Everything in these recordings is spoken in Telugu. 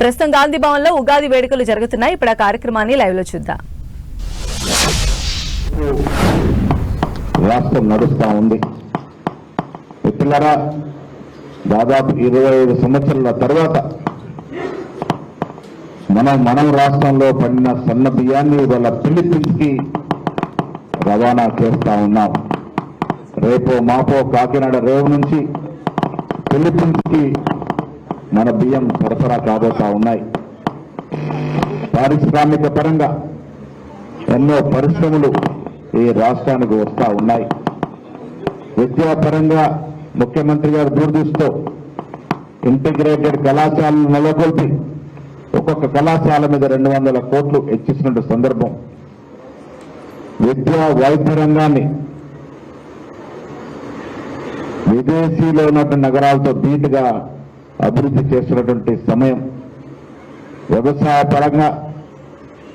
ప్రస్తుతం గాంధీ భవన్లో ఉగాది వేడుకలు జరుగుతున్నాయి. ఇప్పుడు ఆ కార్యక్రమాన్ని లైవ్లో చూద్దాం. రాష్ట్రం నడుస్తా ఉంది. మిత్రులరా దాదాపు ఇరవై ఐదు సంవత్సరాల తర్వాత మనం మనం రాష్ట్రంలో పడిన సన్న బియ్యాన్ని ఇవాళ ఫిలిప్పీన్స్కి రవాణా చేస్తా ఉన్నాం. రేపో మాపో కాకినాడ రేవు నుంచి ఫిలిప్పీన్స్కి మన బియ్యం సరఫరా కాబోతా ఉన్నాయి. పారిశ్రామిక పరంగా ఎన్నో పరిశ్రమలు ఈ రాష్ట్రానికి వస్తూ ఉన్నాయి. విద్యాపరంగా ముఖ్యమంత్రి గారు దూరదృష్టితో ఇంటిగ్రేటెడ్ కళాశాలను నెలకొల్పి ఒక్కొక్క కళాశాల మీద రెండు వందల కోట్లు హెచ్చిస్తున్న సందర్భం. విద్యా వైద్య రంగాన్ని విదేశీలో ఉన్నటువంటి నగరాలతో ధీటుగా అభివృద్ధి చేస్తున్నటువంటి సమయం. వ్యవసాయ పరంగా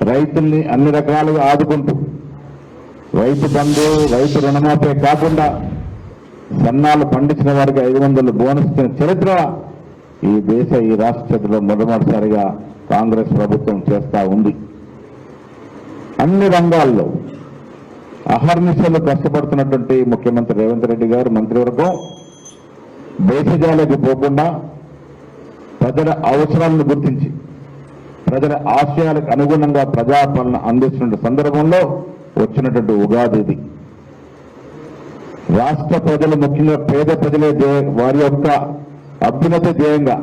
రైతుల్ని అన్ని రకాలుగా ఆదుకుంటూ రైతు బంధు రైతు రుణమాపే కాకుండా సన్నాలు పండించిన వారికి ఐదు వందలు బోనస్ ఇచ్చిన చరిత్ర ఈ దేశ ఈ రాష్ట్ర చరిత్రలో మొట్టమొదటిసారిగా కాంగ్రెస్ ప్రభుత్వం చేస్తా ఉంది. అన్ని రంగాల్లో అహర్నిశలు కష్టపడుతున్నటువంటి ముఖ్యమంత్రి రేవంత్ రెడ్డి గారు మంత్రివర్గం దేశజాలకు పోకుండా ప్రజల అవసరాలను గుర్తించి ప్రజల ఆశయాలకు అనుగుణంగా ప్రజాపాలన అందిస్తున్న సందర్భంలో వచ్చినటువంటి ఉగాది రాష్ట్ర ప్రజలు ముఖ్యంగా పేద ప్రజలే దే వారి యొక్క అభ్యున్నత ధ్యేయంగా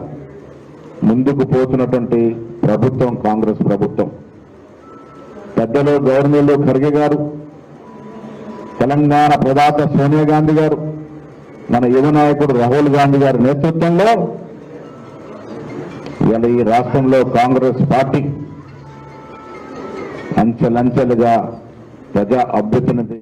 ముందుకు పోతున్నటువంటి ప్రభుత్వం కాంగ్రెస్ ప్రభుత్వం. పెద్దలు గవర్నర్లు ఖర్గే గారు తెలంగాణ ప్రదాత సోనియా గాంధీ గారు మన యువ నాయకుడు రాహుల్ గాంధీ గారి నేతృత్వంలో ఇలా ఈ రాష్ట్రంలో కాంగ్రెస్ పార్టీ అంచెలంచెలుగా ప్రజా అభ్యున్నతి